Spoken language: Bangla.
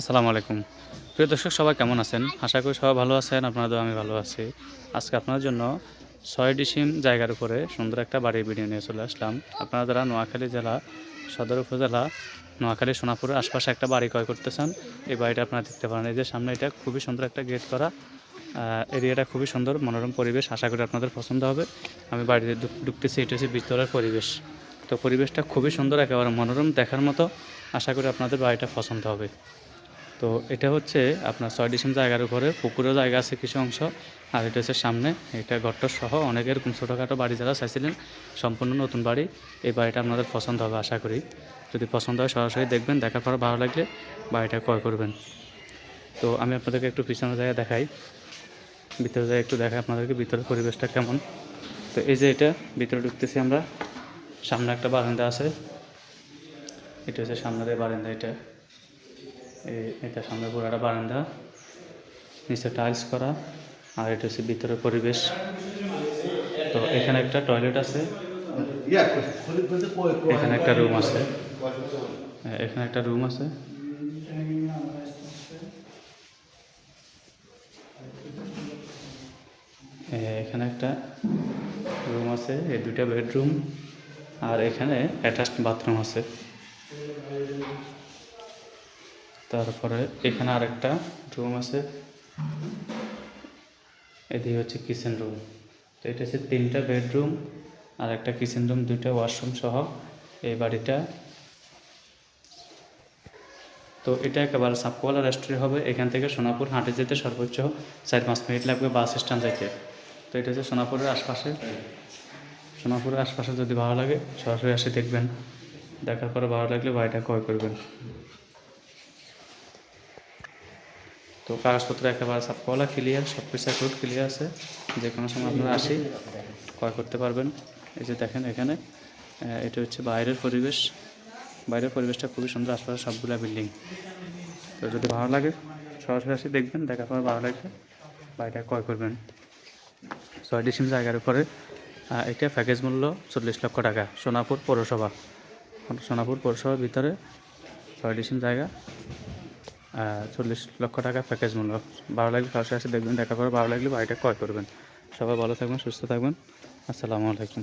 আসসালামু আলাইকুম। প্রিয় দর্শক, সবাই কেমন আছেন? আশা করি সবাই ভালো আছেন আপনাদের আমি ভালো আছি। আজকে আপনার জন্য ছয় ডিসিম জায়গার উপরে সুন্দর একটা বাড়ির ভিডিও নিয়ে চলে আসলাম। আপনারা যারা নোয়াখালী জেলা, সদর উপজেলা, নোয়াখালী সোনাপুরের আশপাশে একটা বাড়ি ক্রয় করতে চান এই বাড়িটা আপনারা দেখতে পারেন। এই যে সামনে এটা খুবই সুন্দর একটা গেট করা এরিয়াটা খুবই সুন্দর, মনোরম পরিবেশ, আশা করি আপনাদের পছন্দ হবে। আমি বাড়িতে ঢুকতেছি, এটা হচ্ছে ভিতরের পরিবেশ। তো পরিবেশটা খুবই সুন্দর, একেবারে মনোরম দেখার মতো। আশা করি আপনাদের বাড়িটা পছন্দ হবে। তো এটা হচ্ছে আপনার ছয় ডিসেম্বর জায়গার উপরে পুকুরও জায়গা আছে কিছু অংশ, আর এটা হচ্ছে সামনে। এটা ঘরটর সহ অনেক এরকম ছোটোখাটো বাড়ি যারা চাইছিলেন, সম্পূর্ণ নতুন বাড়ি। এই বাড়িটা আপনাদের পছন্দ হবে আশা করি। যদি পছন্দ হয় সরাসরি দেখবেন, দেখার পর ভালো লাগলে বাড়িটা ক্রয় করবেন। তো আমি আপনাদেরকে একটু পিছনে জায়গায় দেখাই। ভিতরে জায়গায় একটু দেখাই আপনাদেরকে ভিতরের পরিবেশটা কেমন। তো এই যে এটা, ভিতরে ঢুকতেছি আমরা। সামনে একটা বারান্দা আছে। এটা হচ্ছে সামনের বারান্দা, এটা। এটা সামনে পুরো একটা বারান্দা নিচে টাইলস করা আর এটা হচ্ছে ভিতরের পরিবেশ। তো এখানে একটা টয়লেট আছে। এখানে একটা রুম আছে। হ্যাঁ, এখানে একটা রুম আছে। এ, এখানে একটা রুম আছে এই দুইটা বেডরুম আর এখানে অ্যাটাচড বাথরুম আছে। তারপরে এখানে আরেকটা রুম আছে। এদিকে হচ্ছে কিচেন রুম তো এটা হচ্ছে তিনটা বেডরুম আর একটা কিচেন রুম দুইটা ওয়াশরুম সহ এই বাড়িটা। তো এটা একেবারে সাপকোয়ালা রেস্টুরেন্ট হবে। এখান থেকে সোনাপুর হাঁটে যেতে সর্বোচ্চ চার পাঁচ মিনিট লাগবে বাস স্ট্যান্ড যাইতে। তো এটা হচ্ছে সোনাপুরের আশপাশে। সোনাপুরের আশপাশে যদি ভালো লাগে সরাসরি এসে দেখবেন। দেখার পরে ভালো লাগলে বাড়িটা ক্রয় করবেন। তো কাগজপত্র একেবারে সাপকলা ক্লিয়ার সব কিছু অ্যাকাউন্ট ক্লিয়ার আছে। যে কোনো সময় আপনারা আসি, ক্রয় করতে পারবেন। এই যে দেখেন এখানে এটা হচ্ছে বাইরের পরিবেশ। বাইরের পরিবেশটা খুবই সুন্দর, আশপাশে সবগুলা বিল্ডিং। তো যদি ভালো লাগে, সরাসরি আসি, দেখবেন দেখার পর ভালো লাগলে বাড়িটা ক্রয় করবেন। ছয় ডিসিম জায়গার উপরে এটা প্যাকেজ মূল্য চল্লিশ লক্ষ টাকা, সোনাপুর পৌরসভা। সোনাপুর পৌরসভার ভিতরে ছয় ডিসিম জায়গা। চল্লিশ লক্ষ টাকা প্যাকেজ মূল্য। ভালো লাগলে কারোর সাথে দেখবেন, দেখা করে ভালো লাগলে বাড়িটা ক্রয় করবেন। সবাই ভালো থাকবেন, সুস্থ থাকবেন। আসসালামু আলাইকুম।